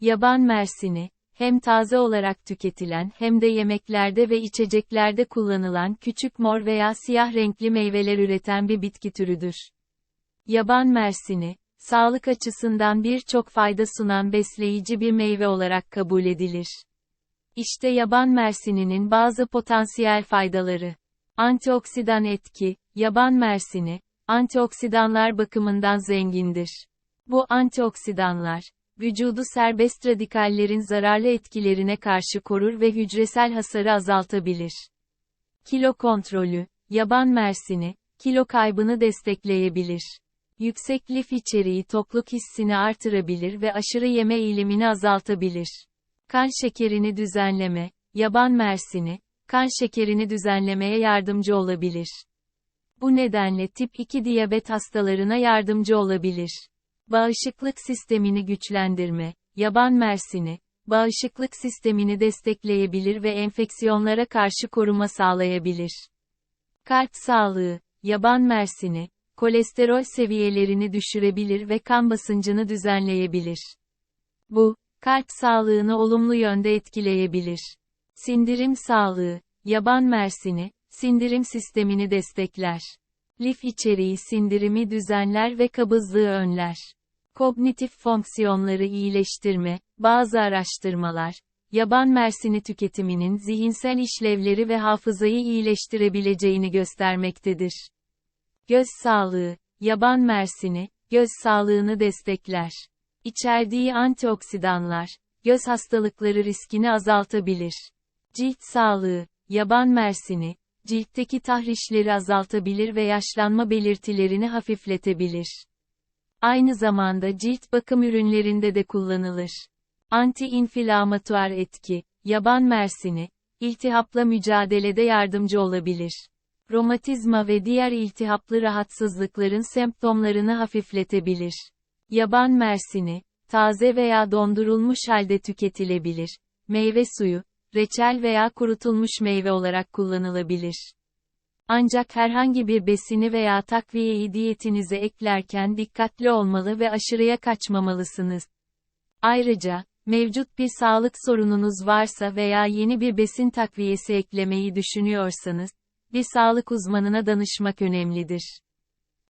Yaban mersini, hem taze olarak tüketilen hem de yemeklerde ve içeceklerde kullanılan küçük mor veya siyah renkli meyveler üreten bir bitki türüdür. Yaban mersini, sağlık açısından birçok fayda sunan besleyici bir meyve olarak kabul edilir. İşte yaban mersininin bazı potansiyel faydaları. Antioksidan etki, yaban mersini, antioksidanlar bakımından zengindir. Bu antioksidanlar, vücudu serbest radikallerin zararlı etkilerine karşı korur ve hücresel hasarı azaltabilir. Kilo kontrolü, yaban mersini, kilo kaybını destekleyebilir. Yüksek lif içeriği tokluk hissini artırabilir ve aşırı yeme eğilimini azaltabilir. Kan şekerini düzenleme, yaban mersini, kan şekerini düzenlemeye yardımcı olabilir. Bu nedenle tip 2 diyabet hastalarına yardımcı olabilir. Bağışıklık sistemini güçlendirme, yaban mersini, bağışıklık sistemini destekleyebilir ve enfeksiyonlara karşı koruma sağlayabilir. Kalp sağlığı, yaban mersini, kolesterol seviyelerini düşürebilir ve kan basıncını düzenleyebilir. Bu, kalp sağlığını olumlu yönde etkileyebilir. Sindirim sağlığı, yaban mersini, sindirim sistemini destekler. Lif içeriği sindirimi düzenler ve kabızlığı önler. Kognitif fonksiyonları iyileştirme, bazı araştırmalar, yaban mersini tüketiminin zihinsel işlevleri ve hafızayı iyileştirebileceğini göstermektedir. Göz sağlığı, yaban mersini, göz sağlığını destekler. İçerdiği antioksidanlar, göz hastalıkları riskini azaltabilir. Cilt sağlığı, yaban mersini, ciltteki tahrişleri azaltabilir ve yaşlanma belirtilerini hafifletebilir. Aynı zamanda cilt bakım ürünlerinde de kullanılır. Anti-inflamatuar etki, yaban mersini, iltihapla mücadelede yardımcı olabilir. Romatizma ve diğer iltihaplı rahatsızlıkların semptomlarını hafifletebilir. Yaban mersini, taze veya dondurulmuş halde tüketilebilir. Meyve suyu, reçel veya kurutulmuş meyve olarak kullanılabilir. Ancak herhangi bir besini veya takviyeyi diyetinize eklerken dikkatli olmalı ve aşırıya kaçmamalısınız. Ayrıca, mevcut bir sağlık sorununuz varsa veya yeni bir besin takviyesi eklemeyi düşünüyorsanız, bir sağlık uzmanına danışmak önemlidir.